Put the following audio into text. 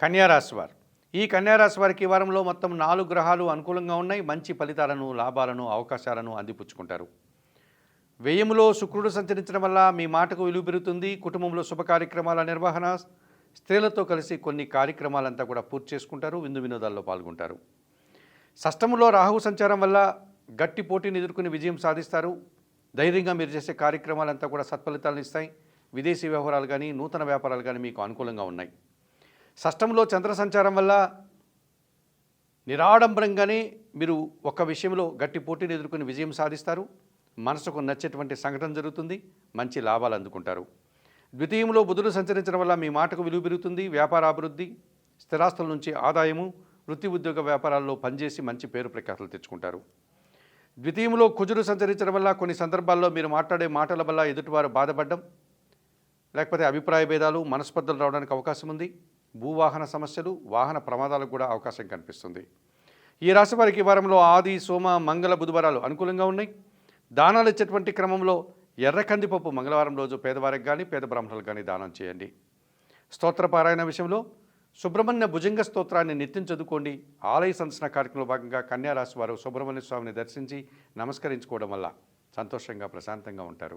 కన్యారాశి వారు. ఈ కన్యారాశి వారికి ఈ వారంలో మొత్తం నాలుగు గ్రహాలు అనుకూలంగా ఉన్నాయి. మంచి ఫలితాలను లాభాలను అవకాశాలను అందిపుచ్చుకుంటారు. వ్యయంలో శుక్రుడు సంచరించడం వల్ల మీ మాటకు విలువ పెరుగుతుంది. కుటుంబంలో శుభ కార్యక్రమాల నిర్వహణ స్త్రీలతో కలిసి కొన్ని కార్యక్రమాలంతా కూడా పూర్తి చేసుకుంటారు. విందు వినోదాల్లో పాల్గొంటారు. షష్టములో రాహు సంచారం వల్ల గట్టి పోటీని ఎదుర్కొని విజయం సాధిస్తారు. ధైర్యంగా మీరు చేసే కార్యక్రమాలంతా కూడా సత్ఫలితాలను ఇస్తాయి. విదేశీ వ్యవహారాలు కానీ నూతన వ్యాపారాలు కానీ మీకు అనుకూలంగా ఉన్నాయి. షష్టంలో చంద్ర సంచారం వల్ల నిరాడంబరంగానే మీరు ఒక విషయంలో గట్టి పోటీని ఎదుర్కొని విజయం సాధిస్తారు. మనసుకు నచ్చేటువంటి సంఘటన జరుగుతుంది. మంచి లాభాలు అందుకుంటారు. ద్వితీయంలో బుధుడు సంచరించడం వల్ల మీ మాటకు విలువ పెరుగుతుంది. వ్యాపార అభివృద్ధి స్థిరాస్తుల నుంచి ఆదాయము వృత్తి ఉద్యోగ వ్యాపారాల్లో పనిచేసి మంచి పేరు ప్రఖ్యాతులు తెచ్చుకుంటారు. ద్వితీయంలో కుజుడు సంచరించడం వల్ల కొన్ని సందర్భాల్లో మీరు మాట్లాడే మాటల వల్ల ఎదుటివారు బాధపడడం లేకపోతే అభిప్రాయ భేదాలు మనస్పర్ధలు రావడానికి అవకాశం ఉంది. భూవాహన సమస్యలు వాహన ప్రమాదాలకు కూడా అవకాశం కనిపిస్తుంది. ఈ రాశి వారికి వారంలో ఆది సోమ మంగళ బుధవారాలు అనుకూలంగా ఉన్నాయి. దానాలు ఇచ్చేటువంటి క్రమంలో ఎర్ర కందిపప్పు మంగళవారం రోజు పేదవారికి కానీ పేద బ్రాహ్మణులకు కానీ దానం చేయండి. స్తోత్రపారాయణ విషయంలో సుబ్రహ్మణ్య భుజంగ స్తోత్రాన్ని నిత్యం చదువుకోండి. ఆలయ సందర్శన కార్యక్రమంలో భాగంగా కన్యారాశి వారు సుబ్రహ్మణ్య స్వామిని దర్శించి నమస్కరించుకోవడం వల్ల సంతోషంగా ప్రశాంతంగా ఉంటారు.